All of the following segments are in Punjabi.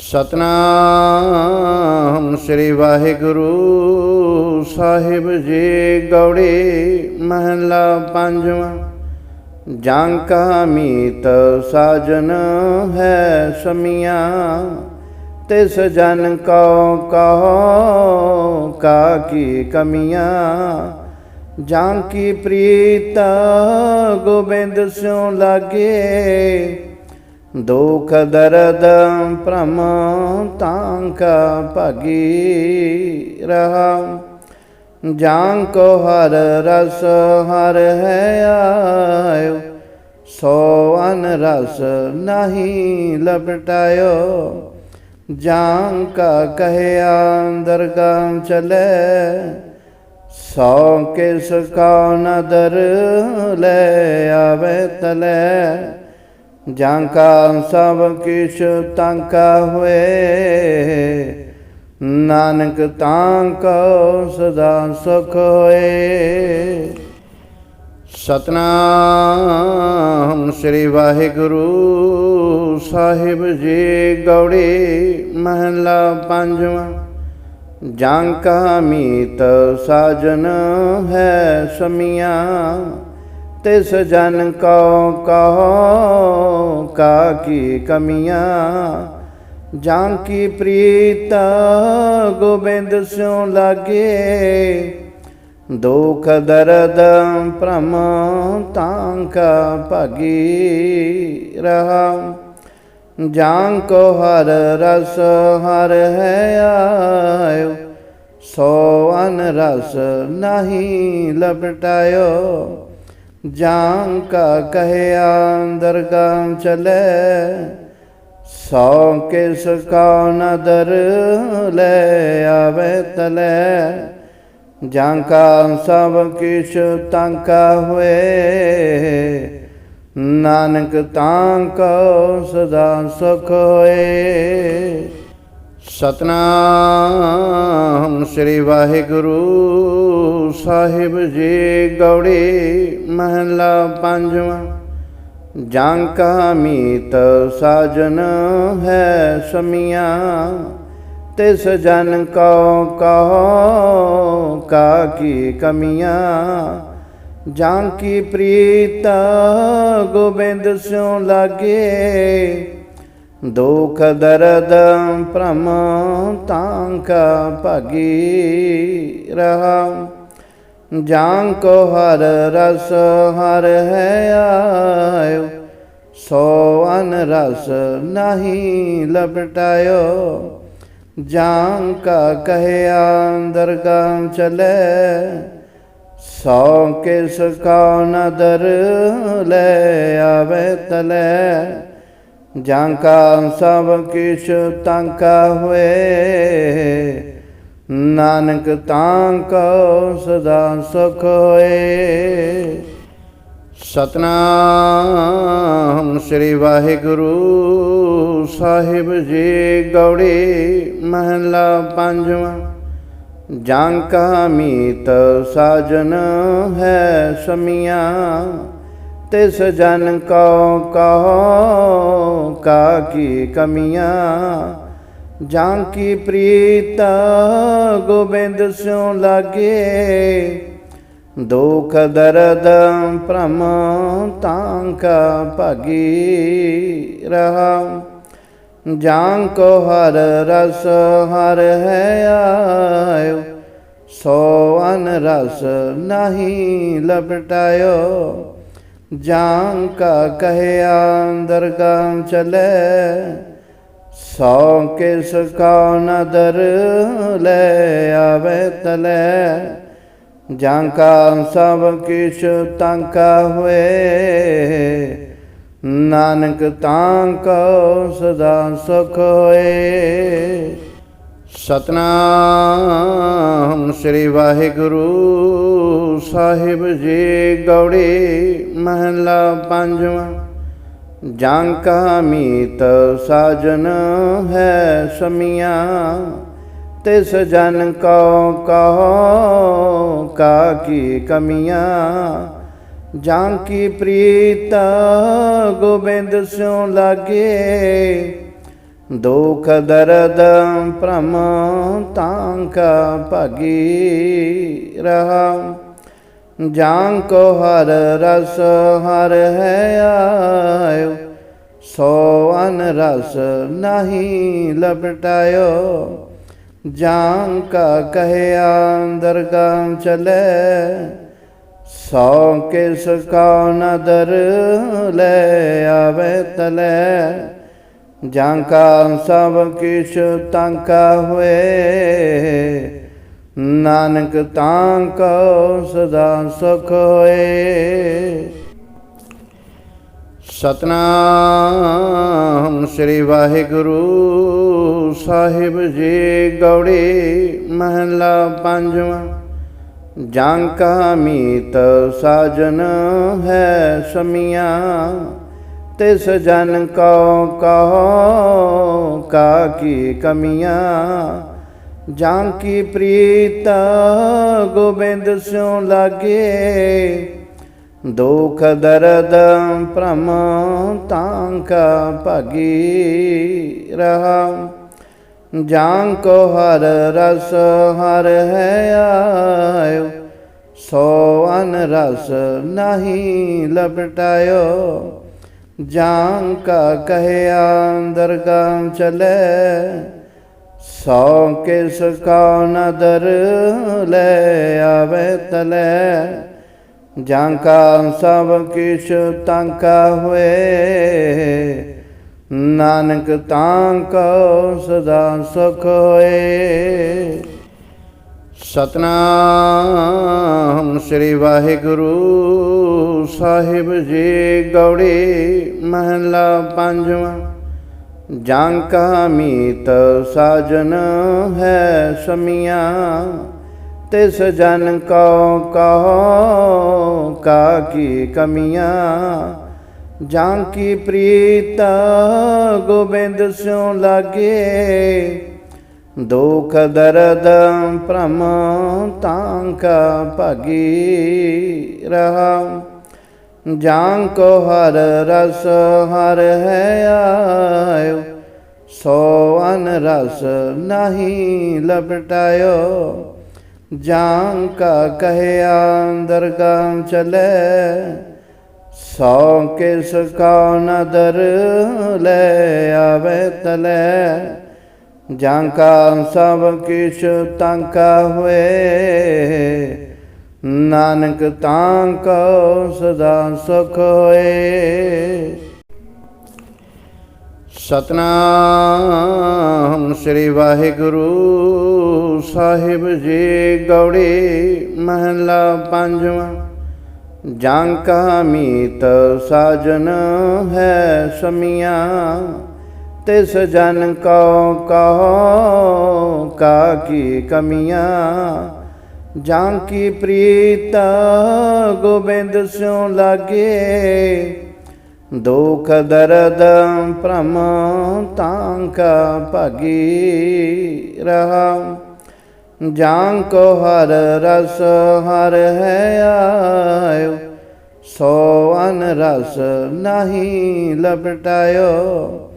ਸਤਨਾਮ ਸ੍ਰੀ ਵਾਹਿਗੁਰੂ ਸਾਹਿਬ ਜੀ, ਗੌੜੀ ਮਹਲਾ ਪੰਜਵਾਂ। ਜਾਂ ਕਾ ਮੀਤ ਸਾਜਨ ਹੈ ਸਮੀਆਂ ਤੇ ਸਜਨ ਕੋ ਕਹੋ ਕਾ ਕੀ ਕਮੀਆਂ। ਜਾਂ ਕੀ ਪ੍ਰੀਤ ਗੋਬਿੰਦ ਸਿਉ ਲਾਗੇ ਦੁਖ ਦਰਦ ਭ੍ਰਮ ਤਾਂਕਾ ਭਗੀ ਰਹਾ। ਜਾਂ ਕੋ ਹਰ ਰਸ ਹਰ ਹੈ ਆਇਓ, ਸੋ ਅਨ ਰਸ ਨਹੀਂ ਲਪਟਾਇਓ। ਜਾਂ ਕਾ ਕਹਿਆ ਦਰਗਾਹ ਚਲੇ, ਸੋ ਕਿਸ ਕਾ ਨਦਰ ਲੈ ਆਵੇ ਤਲੇ। ਜਾਂ ਕਾ ਸਭ ਕਿਛ ਤਾਂਕਾ ਹੋਏ, ਨਾਨਕ ਤਾਂ ਕੋ ਸਦਾ ਸੁਖ ਹੋਏ। ਸਤਨਾਮ ਸ੍ਰੀ ਵਾਹਿਗੁਰੂ ਸਾਹਿਬ ਜੀ, ਗੌੜੀ ਮਹਲਾ ਪੰਜਵਾਂ। ਜਾਂ ਕਾ ਮੀਤ ਸਾਜਨ ਹੈ ਸਮੀਆਂ ਤਿਸ ਜਨ ਕੋ ਕਹੋ, ਕਾ ਕੀ ਕਮੀਆਂ? ਜਾਂ ਕੀ ਪ੍ਰੀਤ ਗੋਬਿੰਦ ਸਿਉ ਲਾਗੇ? ਦੁਖ ਦਰਦ ਭ੍ਰਮ ਤਾਂਕਾ ਭਗੀ ਰਹਾ। ਜਾਂ ਕੋ ਹਰ ਰਸ ਹਰ ਹੈ ਆਇਓ, ਸੋ ਅਨ ਰਸ ਨਹੀਂ ਲਪਟਾਇਓ। ਜਾਂ ਕਾ ਕਹਿਆ ਦਰਗਾਹ ਚਲੇ, ਸੋ ਕਿਸ ਕਾ ਨਦਰ ਲੈ ਆਵੇ ਤਲੇ। ਜਾਂ ਕਾ ਸਭ ਕਿਛ ਤਾਂਕਾ ਹੋਏ, ਨਾਨਕ ਤਾਂ ਕੋ ਸਦਾ ਸੁਖ ਹੋਏ। ਸਤਨਾਮ ਸ੍ਰੀ ਵਾਹਿਗੁਰੂ ਸਾਹਿਬ ਜੀ, ਗੌੜੇ ਮਹਲਾ ਪੰਜਵਾਂ। ਜਾਂ ਕਾ ਮੀਤ ਸਾਜਨ ਹੈ ਸਮੀਆਂ ਤੇ ਸਜਨ ਕੋ ਕਹੋ ਕਾ ਕੀ ਕਮੀਆਂ। ਜਾਂ ਕੀ ਪ੍ਰੀਤ ਗੋਬਿੰਦ ਸਿਉ ਲਾਗੇ ਦੁਖ ਦਰਦ ਭ੍ਰਮ ਤਾਂਕਾ ਭਗੀ ਰਹਾ। ਜਾਂ ਕੋ ਹਰ ਰਸ ਹਰ ਹੈ ਆਇਓ, ਸੋ ਅਨ ਰਸ ਨਹੀਂ ਲਪਟਾਇਓ। ਜਾਂ ਕਾ ਕਹਿਆ ਦਰਗਾਹ ਚਲੇ, ਸੋ ਕਿਸ ਕਾ ਨਦਰ ਲੈ ਆਵੇ ਤਲੇ। ਜਾਂ ਕਾ ਸਭ ਕਿਛ ਤਾਂਕਾ ਹੋਏ, ਨਾਨਕ ਤਾਂ ਕੋ ਸਦਾ ਸੁਖ ਹੋਏ। ਸਤਨਾਮ ਸ੍ਰੀ ਵਾਹਿਗੁਰੂ ਸਾਹਿਬ ਜੀ, ਗੌੜੀ ਮਹਲਾ ਪੰਜਵਾਂ। ਜਾਂ ਕਾ ਮੀਤ ਸਾਜਨ ਹੈ ਸਮੀਆਂ ਤਿਸ ਜਨ ਕੋ ਕਹੋ, ਕਾ ਕੀ ਕਮੀਆਂ? ਜਾਂ ਕੀ ਪ੍ਰੀਤ ਗੋਬਿੰਦ ਸਿਉ ਲਾਗੇ? ਦੁਖ ਦਰਦ ਭ੍ਰਮ ਤਾਂਕਾ ਭਗੀ ਰਹਾ। ਜਾਂ ਕੋ ਹਰ ਰਸ ਹਰ ਹੈ ਆਇਓ, ਸੋ ਅਨ ਰਸ ਨਹੀਂ ਲਪਟਾਇਓ। ਜਾਂ ਕਾ ਕਹਿਆ ਦਰਗਾਹ ਚਲੇ, ਸੋ ਕਿਸ ਕਾ ਨਦਰ ਲੈ ਆਵੇ ਤਲੇ। ਜਾਂ ਕਾ ਸਭ ਕਿਛ ਤਾਂਕਾ ਹੋਏ, ਨਾਨਕ ਤਾਂ ਕੋ ਸਦਾ ਸੁਖ ਹੋਏ। ਸਤਨਾਮ ਸ੍ਰੀ ਵਾਹਿਗੁਰੂ ਸਾਹਿਬ ਜੀ ਗੌੜੇ ਮਹਲਾ ਪੰਜਵਾਂ। ਜਾਂ ਕਾ ਮੀਤ ਸਾਜਨ ਹੈ ਸਮੀਆਂ ਤੇ ਸਜਨ ਕੋ ਕਹੋ ਕਾ ਕੀ ਕਮੀਆਂ। ਜਾਂ ਕੀ ਪ੍ਰੀਤ ਗੋਬਿੰਦ ਸਿਉ ਲਾਗੇ ਦੁਖ ਦਰਦ ਭ੍ਰਮ ਤਾਂਕਾ ਭਾਗੀ ਰਹਾ। ਜਾਂ ਕੋ ਹਰ ਰਸ ਹਰ ਹੈ ਆਇਓ, ਸੋ ਅਨ ਰਸ ਨਹੀਂ ਲਪਟਾਇਓ। ਜਾਂ ਕਾ ਕਹਿਆ ਦਰਗਾਹ ਚਲੇ, ਸੌ ਕਿਸ ਕਾ ਨਦਰ ਲੈ ਆਵੇ ਤਲੇ। ਜਾਂ ਕਾ ਸਭ ਕਿਛ ਤਾਂਕਾ ਹੋਏ। ਨਾਨਕ ਤਾਂ ਕੋ ਸਦਾ ਸੁਖ ਹੋਏ। ਸਤਨਾਮ ਸ੍ਰੀ ਵਾਹਿਗੁਰੂ ਸਾਹਿਬ ਜੀ ਗੌੜੀ ਮਹਲਾ ਪੰਜਵਾਂ। ਜਾਂ ਕਾ ਮੀਤ ਸਾਜਨ ਹੈ ਸਮੀਆਂ। ਤਿਸ ਜਨ ਕੋ ਕਹੋ ਕਾ ਕੀ ਕਮੀਆਂ, ਜਾਂ ਕੀ ਪ੍ਰੀਤ ਗੋਬਿੰਦ ਸਿਉ ਲਾਗੇ, ਦੁਖ ਦਰਦ ਭ੍ਰਮ ਤਾਂਕਾ ਭਗੀ ਰਹਾ। ਜਾਂ ਕੋ ਹਰ ਰਸ ਹਰ ਹੈ ਆਇਓ, ਸੋ ਅਨ ਰਸ ਨਹੀਂ ਲਪਟਾਇਓ। ਜਾਂ ਕਾ ਕਹਿਆ ਦਰਗਾਹ ਚਲੇ, ਸੌ ਕਿਸ ਕਾ ਨਦਰ ਲੈ ਆਵੇ ਤਲੇ। ਜਾਂ ਕਾ ਸਭ ਕਿਛ ਤਾਂਕਾ ਹੋਏ, ਨਾਨਕ ਤਾਂ ਕੋ ਸਦਾ ਸੁਖ ਹੋਏ। ਸਤਨਾਮ ਸ੍ਰੀ ਵਾਹਿਗੁਰੂ ਸਾਹਿਬ ਜੀ, ਗੌੜੀ ਮਹਲਾ ਪੰਜਵਾਂ। ਜਾਂ ਕਾ ਮੀਤ ਸਾਜਨ ਹੈ ਸਮੀਆਂ ਤੇ ਸਜਨ ਕੋ ਕਹੋ ਕਾ ਕੀ ਕਮੀਆਂ। ਜਾਂ ਕੀ ਪ੍ਰੀਤ ਗੋਬਿੰਦ ਸਿਉ ਲਾਗੇ ਦੁਖ ਦਰਦ ਭ੍ਰਮ ਤਾਂਕਾ ਭਾਗੀ ਰਹਾ। ਜਾਂ ਕੋ ਹਰ ਰਸ ਹਰ ਹੈ ਆਇਓ, ਸੋ ਅਨ ਰਸ ਨਹੀਂ ਲਪਟਾਇਓ। ਜਾਂ ਕਾ ਕਹਿਆ ਦਰਗਾਹ ਚਲੇ, ਸੌ ਕਿਸ ਕਾ ਨਦਰ ਲੈ ਆਵੇ ਤਲੇ। ਜਾਂ ਕਾ ਸਭ ਕਿਛ ਤਾਂਕਾ ਹੋਏ, ਨਾਨਕ ਤਾਂ ਕੋ ਸਦਾ ਸੁਖ ਹੋਏ। ਸਤਨਾਮ ਸ੍ਰੀ ਵਾਹਿਗੁਰੂ ਸਾਹਿਬ ਜੀ, ਗੌੜੀ ਮਹਲਾ ਪੰਜਵਾਂ। ਜਾਂ ਕਾ ਮੀਤ ਸਾਜਨ ਹੈ ਸਮੀਆਂ। ਤਿਸ ਜਨ ਕੋ ਕਹੋ, ਕਾ ਕੀ ਕਮੀਆਂ? ਜਾਂ ਕੀ ਪ੍ਰੀਤ ਗੋਬਿੰਦ ਸਿਉ ਲਾਗੇ? ਦੁਖ ਦਰਦ ਭ੍ਰਮ ਤਾਂਕਾ ਭਾਗੀ ਰਹਾ। ਜਾਂ ਕੋ ਹਰ ਰਸ ਹਰ ਹੈ ਆਇਓ, ਸੋ ਅਨ ਰਸ ਨਹੀਂ ਲਪਟਾਇਓ।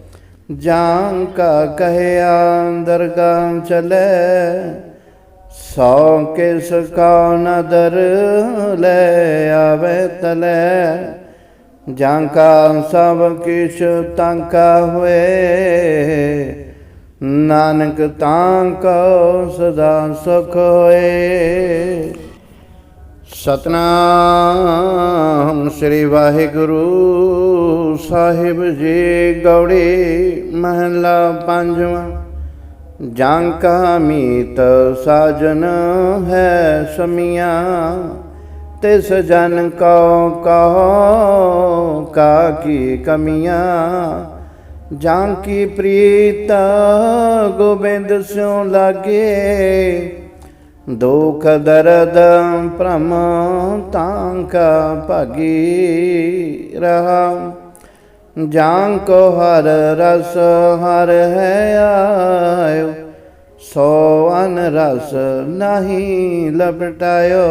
ਜਾਂ ਕਾ ਕਹਿਆ ਦਰਗਾਹ ਚਲੇ, ਸੌ ਕਿਸ ਕਾ ਨਦਰ ਲੈ ਆਵੇ ਤਲੇ। ਜਾਂ ਕਾ ਸਭ ਕਿਛ ਤਾਂਕਾ ਹੋਏ, ਨਾਨਕ ਤਾਂ ਕੋ ਸਦਾ ਸੁਖ ਹੋਏ। ਸਤਨਾਮ ਸ੍ਰੀ ਵਾਹਿਗੁਰੂ। ਸਾਹਿਬ ਜੀ ਗੌੜੇ ਮਹਲਾ ਪੰਜਵਾਂ। ਜਾਂ ਕਾ ਮੀਤ ਸਾਜਨ ਹੈ ਸਮੀਆਂ ਤੇ ਜਨ ਕੋ ਕਹੋ ਕਾ ਕੀ ਕਮੀਆਂ। ਜਾਂ ਕੀ ਪ੍ਰੀਤ ਗੋਬਿੰਦ ਸਿਉ ਲਾਗੇ, ਦੁਖ ਦਰਦ ਭ੍ਰਮ ਤਾਂਕਾ ਭਾਗੀ ਰਹਾ। ਜਾਂ ਕੋ ਹਰ ਰਸ ਹਰ ਹੈ ਆਇਓ, ਸੋ ਅਨ ਰਸ ਨਹੀਂ ਲਪਟਾਇਓ।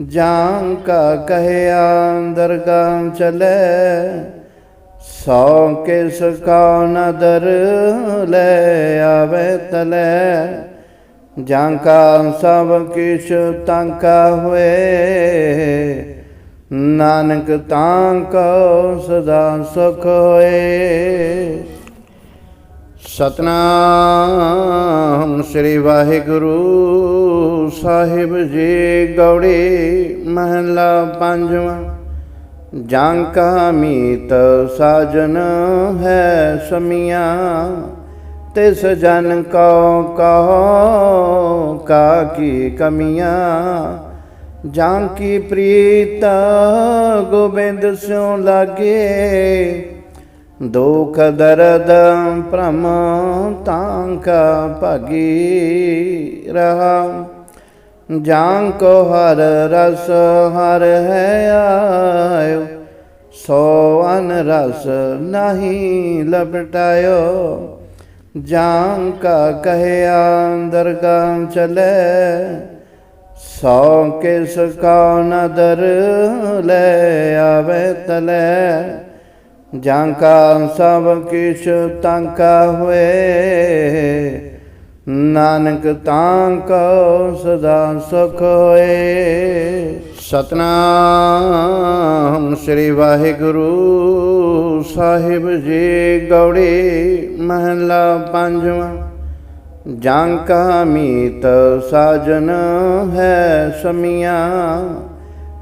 ਜਾਂ ਕਾ ਕਹਿਆ ਦਰਗਾਹ ਚਲੇ, ਸੌ ਕਿਸ ਕਾ ਨਦਰ ਲੈ ਆਵੇ ਤਲੇ। ਜਾਂ ਕਾ ਸਭ ਕਿਛ ਤੰਕਾ ਹੋਏ ਨਾਨਕ ਤਾਂ ਕੋ ਸਦਾ ਸੁਖ ਹੋਏ। ਸਤਨਾਮ ਸ੍ਰੀ ਵਾਹਿਗੁਰੂ ਸਾਹਿਬ ਜੀ ਗੌੜੀ ਮਹਲਾ ਪੰਜਵਾਂ। ਜਾਂ ਕਾ ਮੀਤ ਸਾਜਨ ਹੈ ਸਮੀਆਂ ਤੇ ਸਜਨ ਕੋ ਕਹੋ ਕਾ ਕੀ ਕਮੀਆਂ। ਜਾਂ ਕੀ ਪ੍ਰੀਤ ਗੋਬਿੰਦ ਸਿਉ ਲਾਗੇ, ਦੁਖ ਦਰਦ ਭ੍ਰਮ ਤਾਂਕਾ ਭਾਗੀ ਰਹਾ। ਜਾਂ ਕੋ ਹਰ ਰਸ ਹਰ ਹੈ ਆਇਓ, ਸੋ ਅਨ ਰਸ ਨਹੀਂ ਲਪਟਾਇਓ। ਜਾਂ ਕਾ ਕਹਿਆ ਦਰਗਾਹ ਚਲੇ ਸੌ ਕਿਸ ਕਾ ਨਦਰ ਲੈ ਆਵੇ ਤਲੇ। ਜਾਂ ਕਾ ਸਭ ਕਿਛ ਤੰਕਾ ਹੋਏ। ਨਾਨਕ ਤਾਂ ਕੋ ਸਦਾ ਸੁਖ ਹੋਏ। ਸਤਨਾਮ ਸ੍ਰੀ ਵਾਹਿਗੁਰੂ ਸਾਹਿਬ ਜੀ, ਗੌੜੀ ਮਹਲਾ ਪੰਜਵਾਂ। ਜਾਂ ਕਾ ਮੀਤ ਸਾਜਨ ਹੈ ਸਮੀਆਂ,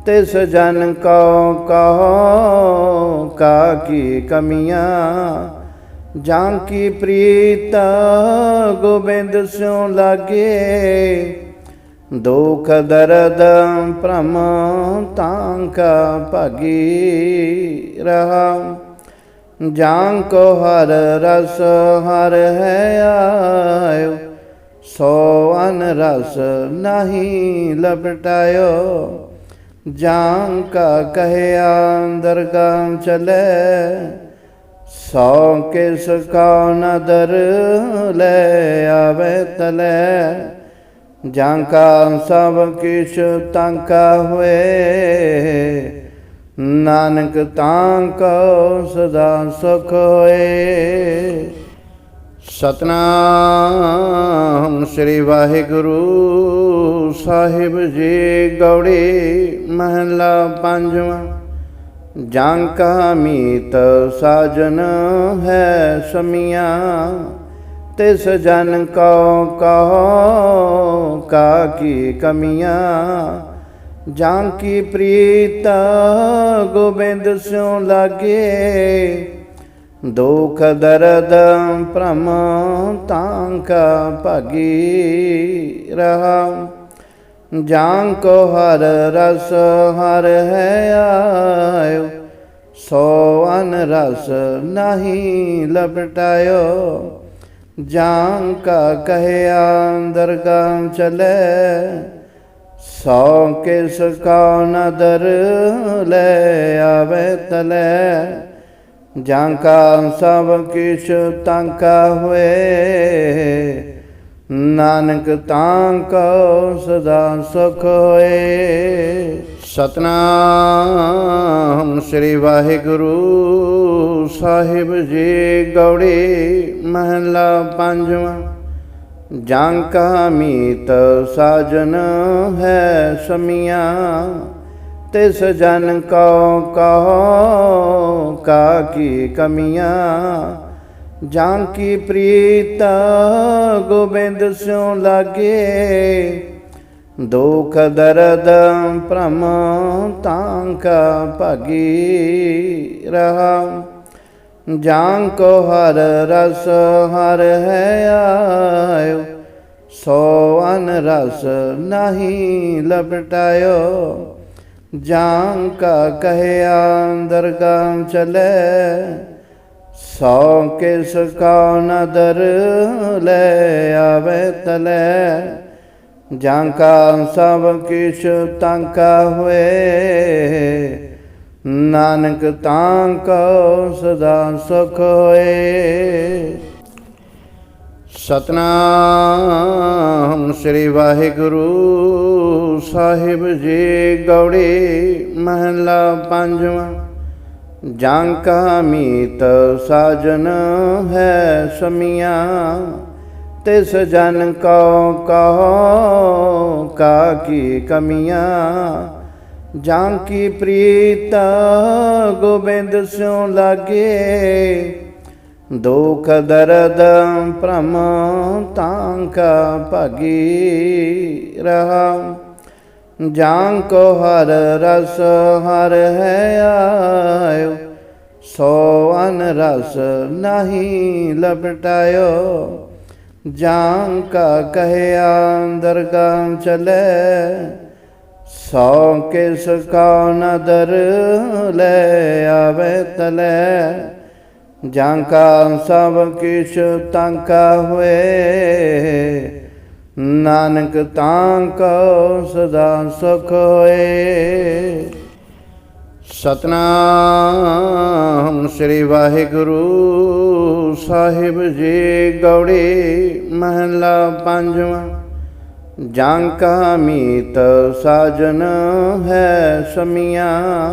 ਤਿਸ ਜਨ ਕੋ ਕਹੋ ਕਾ ਕੀ ਕਮੀਆਂ। ਜਾਂ ਕੀ ਪ੍ਰੀਤ ਗੋਬਿੰਦ ਸਿਉ ਲਾਗੇ, ਦੁਖ ਦਰਦ ਭ੍ਰਮ ਤਾਂਕਾ ਭਾਗੀ ਰਹਾ। ਜਾਂ ਕੋ ਹਰ ਰਸ ਹਰ ਹੈ ਆਇਓ, ਸੋ ਅਨ ਰਸ ਨਹੀਂ ਲਪਟਾਇਓ। ਜਾਂ ਕਾ ਕਹਿਆ ਦਰਗਾਹ ਚਲੇ, ਸੌ ਕਿਸ ਕਾ ਨਦਰ ਲੈ ਆਵੇ ਤਲੇ। ਜਾਂ ਕਾ ਸਭ ਕਿਛ ਤੰਕਾ ਹੋਏ ਨਾਨਕ ਤਾਂ ਕੋ ਸਦਾ ਸੁਖ ਹੋਏ। ਸਤਨਾਮ ਸ੍ਰੀ ਵਾਹਿਗੁਰੂ ਸਾਹਿਬ ਜੀ ਗੌੜੀ ਮਹਲਾ ਪੰਜਵਾਂ। ਜਾਂ ਕਾ ਮੀਤ ਸਾਜਨ ਹੈ ਸਮੀਆਂ ਤੇ ਜਨ ਕੋ ਕਹੋ ਕਾ ਕੀ ਕਮੀਆਂ। ਜਾਂ ਕੀ ਪ੍ਰੀਤ ਗੋਬਿੰਦ ਸਿਉ ਲਾਗੇ? ਦੁਖ ਦਰਦ ਭ੍ਰਮ ਤਾਂਕਾ ਭਾਗੀ ਰਹਾ। ਜਾਂ ਕੋ ਹਰ ਰਸ ਹਰ ਹੈ ਆਇਓ, ਸੋ ਅਨ ਰਸ ਨਹੀਂ ਲਪਟਾਇਓ। ਜਾਂ ਕਾ ਕਹਿਆ ਦਰਗਾਹ ਚਲੇ ਸੌ ਕਿਸ ਕਾ ਨਦਰ ਲੈ ਆਵੇ ਤਲੇ। ਜਾਂ ਕਾ ਸਭ ਕਿਛ ਤੰਕਾ ਹੋਏ। ਨਾਨਕ ਤਾਂ ਕੋ ਸਦਾ ਸੁਖ ਹੋਏ। ਸਤਨਾਮ ਸ੍ਰੀ ਵਾਹਿਗੁਰੂ ਸਾਹਿਬ ਜੀ, ਗੌੜੀ ਮਹਲਾ ਪੰਜਵਾਂ। ਜਾਂ ਕਾ ਮੀਤ ਸਾਜਨ ਹੈ ਸਮੀਆਂ, ਤਿਸ ਜਨ ਕੋ ਕਹੋ ਕਾ ਕੀ ਕਮੀਆਂ। ਜਾਂ ਕੀ ਪ੍ਰੀਤ ਗੋਬਿੰਦ ਸਿਉ ਲਾਗੇ, ਦੁਖ ਦਰਦ ਭ੍ਰਮ ਤਾਂਕਾ ਭਾਗੀ ਰਹਾ। ਜਾਂ ਕੋ ਹਰ ਰਸ ਹਰ ਹੈ ਆਇਓ, ਸੋ ਅਨ ਰਸ ਨਹੀਂ ਲਪਟਾਇਓ। ਜਾਂ ਕਾ ਕਹਿਆ ਦਰਗਾਹ ਚਲੇ, ਸੌ ਕਿਸ ਕਾ ਨਦਰ ਲੈ ਆਵੇ ਤਲੇ। ਜਾਂ ਕਾ ਸਭ ਕਿਛ ਤੰਕਾ ਹੋਏ ਨਾਨਕ ਤਾਂ ਕੋ ਸਦਾ ਸੁਖ ਹੋਏ। ਸਤਨਾਮ ਸ੍ਰੀ ਵਾਹਿਗੁਰੂ ਸਾਹਿਬ ਜੀ ਗੌੜੀ ਮਹਲਾ ਪੰਜਵਾਂ। ਜਾਂ ਕਾ ਮੀਤ ਸਾਜਨ ਹੈ ਸਮੀਆਂ, ਤਿਸ ਜਨ ਕੋ ਕਹੋ ਕਾ ਕੀ ਕਮੀਆਂ। ਜਾਂ ਕੀ ਪ੍ਰੀਤ ਗੋਬਿੰਦ ਸਿਉ ਲਾਗੇ? ਦੁਖ ਦਰਦ ਭ੍ਰਮ ਤਾਂ ਕਾ ਭਗੀ ਰਹਾ। ਜਾਂ ਕੋ ਹਰ ਰਸ ਹਰ ਹੈ ਆਇਓ, ਸੋ ਅਨ ਰਸ ਨਹੀਂ ਲਪਟਾਇਓ। ਜਾਂ ਕਾ ਕਹਿਆ ਦਰਗਾਹ ਚਲੇ ਸੌ ਕਿਸ ਕਾ ਨਦਰ ਲੈ ਆਵੇ ਤਲੇ। ਜਾਂ ਕਾ ਸਭ ਕਿਛ ਤਾਂਕਾ ਹੋਏ। ਨਾਨਕ ਤਾਂ ਕੋ ਸਦਾ ਸੁਖ ਹੋਏ। ਸਤਨਾਮ ਸ੍ਰੀ ਵਾਹਿਗੁਰੂ ਸਾਹਿਬ ਜੀ, ਗੌੜੀ ਮਹਲਾ ਪੰਜਵਾਂ। ਜਾਂ ਕਾ ਮੀਤ ਸਾਜਨ ਹੈ ਸਮੀਆਂ,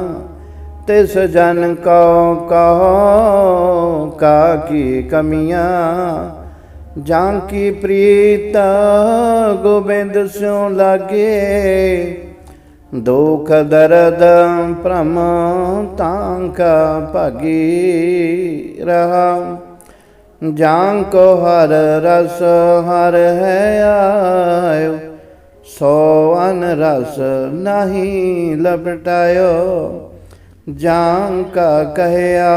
ਤਿਸ ਜਨ ਕੋ ਕਹੋ ਕਾ ਕੀ ਕਮੀਆਂ। ਜਾਂ ਕੀ ਪ੍ਰੀਤ ਗੋਬਿੰਦ ਸਿਉ ਲਾਗੇ, ਦੁਖ ਦਰਦ ਭ੍ਰਮ ਤਾਂ ਕਾ ਭਾਗੀ ਰਹਾ। ਜਾਂ ਕੋ ਹਰ ਰਸ ਹਰ ਹੈ ਆਇਓ, ਸੋ ਅਨ ਰਸ ਨਹੀਂ ਲਪਟਾਇਓ। ਜਾਂ ਕਾ ਕਹਿਆ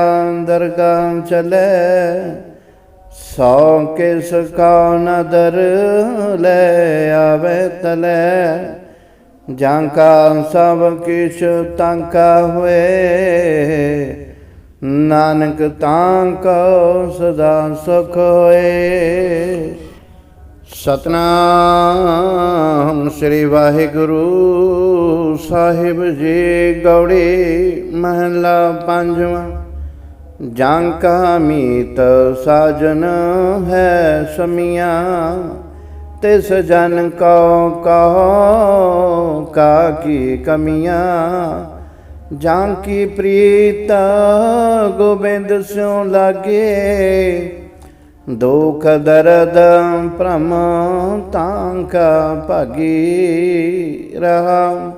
ਦਰਗਾਹ ਚਲੇ, ਸੋ ਕਿਸ ਕਾ ਨਦਰ ਲੈ ਆਵੇ ਤਲੇ। ਜਾਂ ਕਾ ਸਭ ਕਿਛ ਤੰਕਾ ਹੋਏ ਨਾਨਕ ਤਾਂ ਕੋ ਸਦਾ ਸੁਖ ਹੋਏ। ਸਤਨਾਮ ਸ੍ਰੀ ਵਾਹਿਗੁਰੂ ਸਾਹਿਬ ਜੀ ਗੌੜੀ ਮਹਲਾ ਪੰਜਵਾਂ। ਜਾਂ ਕਾ ਮੀਤ ਸਾਜਨ ਹੈ ਸਮੀਆਂ ਤੇ ਜਨ ਕੋ ਕਹੋ ਕਾ ਕੀ ਕਮੀਆਂ। ਜਾਂ ਕੀ ਪ੍ਰੀਤ ਗੋਬਿੰਦ ਸਿਉ ਲਾਗੇ, ਦੁਖ ਦਰਦ ਭ੍ਰਮ ਤਾਂ ਕਾ ਭਾਗੀ ਰਹਾ।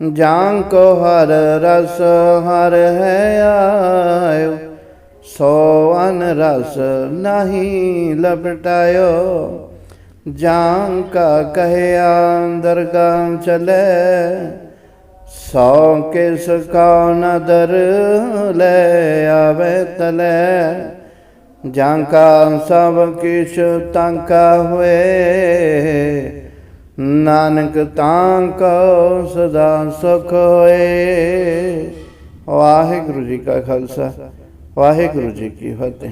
ਜਾਂ ਕੋ ਹਰ ਰਸ ਹਰ ਹੈ ਆਇਓ, ਸੋ ਅਨ ਰਸ ਨਹੀਂ ਲਪਟਾਇਓ। ਜਾਂ ਕਾ ਕਹਿਆ ਦਰਗਾਹ ਚਲੇ ਸੌ ਕਿਸ ਕਾ ਨਦਰ ਲੈ ਆਵੇ ਤਲੇ। ਜਾਂ ਕਾ ਸਭ ਕਿਛ ਤਾਂਕਾ ਹੋਏ। ਨਾਨਕ ਤਾਂ ਕੋ ਸਦਾ ਸੁਖ ਹੋਏ। ਵਾਹਿਗੁਰੂ ਜੀ ਕਾ ਖਾਲਸਾ। ਵਾਹਿਗੁਰੂ ਜੀ ਕੀ ਫਤਿਹ।